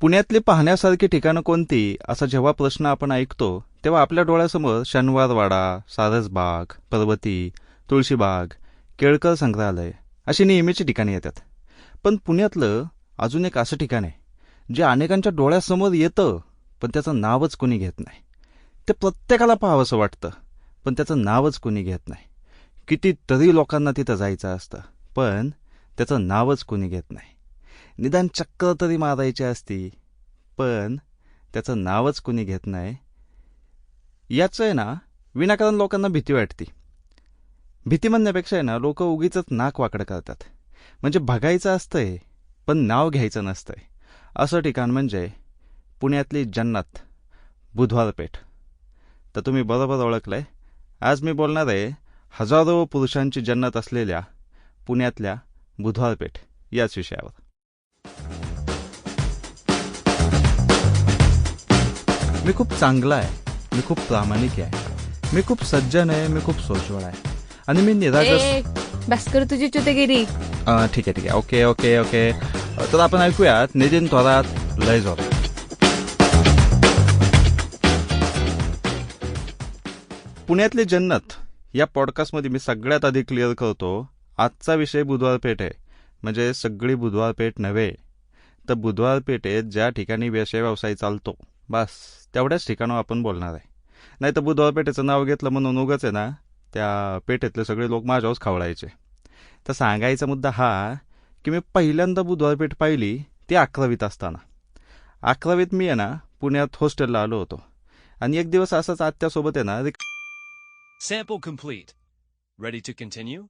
पुण्यातली पाहण्यासारखी ठिकाणं कोणती? असा जेव्हा प्रश्न आपण ऐकतो तेव्हा आपल्या डोळ्यासमोर शनिवारवाडा सारसबाग पर्वती तुळशीबाग केळकर संग्रहालय अशी नेहमीची ठिकाणी येतात. पण पुण्यातलं अजून एक असं ठिकाण आहे जे अनेकांच्या डोळ्यासमोर येतं पण त्याचं नावच कोणी घेत नाही. ते प्रत्येकाला पाहावंसं वाटतं पण त्याचं नावच कोणी घेत नाही. कितीतरी लोकांना तिथं जायचं असतं पण त्याचं नावच कोणी घेत नाही. निदान चक्कर तरी मारायची असती. पण त्याचं नावच कुणी घेत नाही. याचं आहे ना विनाकारण लोकांना भीती वाटते. भीती म्हणण्यापेक्षा आहे ना लोक उगीच नाक वाकडं करतात. म्हणजे बघायचं असतंय पण नाव घ्यायचं नसतंय. असं ठिकाण म्हणजे पुण्यातली जन्नत बुधवारपेठ तर तुम्ही बरोबर ओळखलंय. आज मी बोलणार आहे हजारो पुरुषांची जन्नत असलेल्या पुण्यातल्या बुधवारपेठ याच विषयावर. मी खूप चांगला आहे. मी खूप प्रामाणिक आहे. मी खूप सज्जन आहे. मी खूप सोजवळ आहे. आणि मी निरागस ए बस कर तुझी चुतेगिरी. ठीक आहे ठीक आहे. Okay okay okay. तर आपण ऐकूयात नितीन थोरात लय जोरात. पुण्यातली जन्नत या पॉडकास्टमध्ये मी सगळ्यात आधी क्लिअर करतो आजचा विषय बुधवारपेठ आहे. म्हणजे सगळी बुधवारपेठ नव्हे तर बुधवारपेठेत ज्या ठिकाणी व्यवसाय व्यवसाय चालतो बस तेवढ्याच ठिकाणावर आपण बोलणार आहे नाही तर बुधवारपेठेचं नाव घेतलं म्हणून उगाच आहे ना त्या पेठेतले सगळे लोक माझ्यावरच खावळायचे तर सांगायचा मुद्दा हा की मी पहिल्यांदा बुधवार पेठ पाहिली ती अकरावीत असताना अकरावीत मी आहे ना पुण्यात हॉस्टेलला आलो होतो आणि एक दिवस असंच आत्यासोबत आहे ना रिक- Sample complete. Ready to continue?